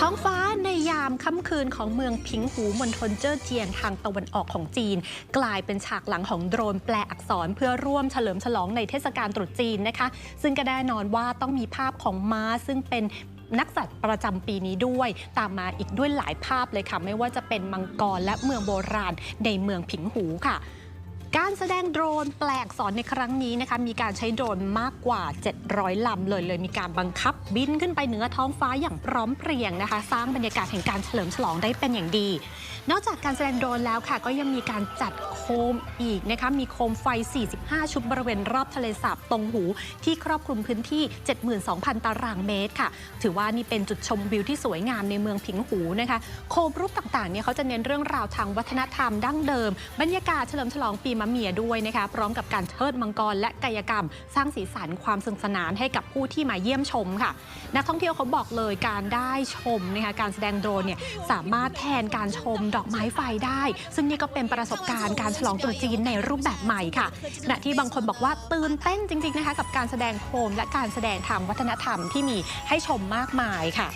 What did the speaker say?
ท้องฟ้าในยามค่ำคืนของเมืองพิงหูมณฑลเจ้อเจียงทางตะวันออกของจีน กลายเป็นฉากหลังของโดรนแปลอักษรเพื่อร่วมเฉลิมฉลองในเทศกาลตรุษจีนนะคะ ซึ่งก็แน่นอนว่าต้องมีภาพของม้าซึ่งเป็นนักสัตว์ประจำปีนี้ด้วย ตามมาอีกด้วยหลายภาพเลยค่ะ ไม่ว่าจะเป็นมังกรและเมืองโบราณในเมืองผิงหูค่ะ การแสดงโดรนแปลกสอนในครั้งนี้นะคะมีการใช้โดรนมากกว่า 700 ลำเลยเลยมีการบังคับบินขึ้นไปเหนือท้องฟ้าอย่างพร้อมเพรียงนะคะ สร้างบรรยากาศแห่งการเฉลิมฉลองได้เป็นอย่างดี นอกจากการแสดงโดรนแล้วค่ะ ก็ยังมีการจัดโคมอีกนะคะมีโคมไฟ 45 ชุดบริเวณรอบทะเลสาบตรงหู ที่ครอบคลุมพื้นที่ 72,000 ตารางเมตรค่ะ ถือว่านี่เป็นจุดชมวิวที่สวยงามในเมืองผิงหูนะคะโคมรูปต่างๆเนี่ยเขาจะเน้นเรื่องราวทางวัฒนธรรมดั้งเดิม บรรยากาศเฉลิมฉลองปีมะเมียด้วยนะคะ พร้อมกับการเทิดมังกรและกายกรรม สร้างสีสันความสนุกสนานให้กับผู้ที่มาเยี่ยมชมค่ะ นักท่องเที่ยวเขาบอกเลยการได้ชมนะคะการแสดงโดรนเนี่ยสามารถแทนการชมดอกไม้ไฟได้ ซึ่งนี่ก็เป็นประสบการณ์การฉลองตรุษจีนในรูปแบบใหม่ค่ะขณะที่บางคนบอกว่าตื่นเต้นจริงๆนะคะกับการแสดงโคมและการแสดงทางวัฒนธรรมที่มีให้ชมมากมายค่ะ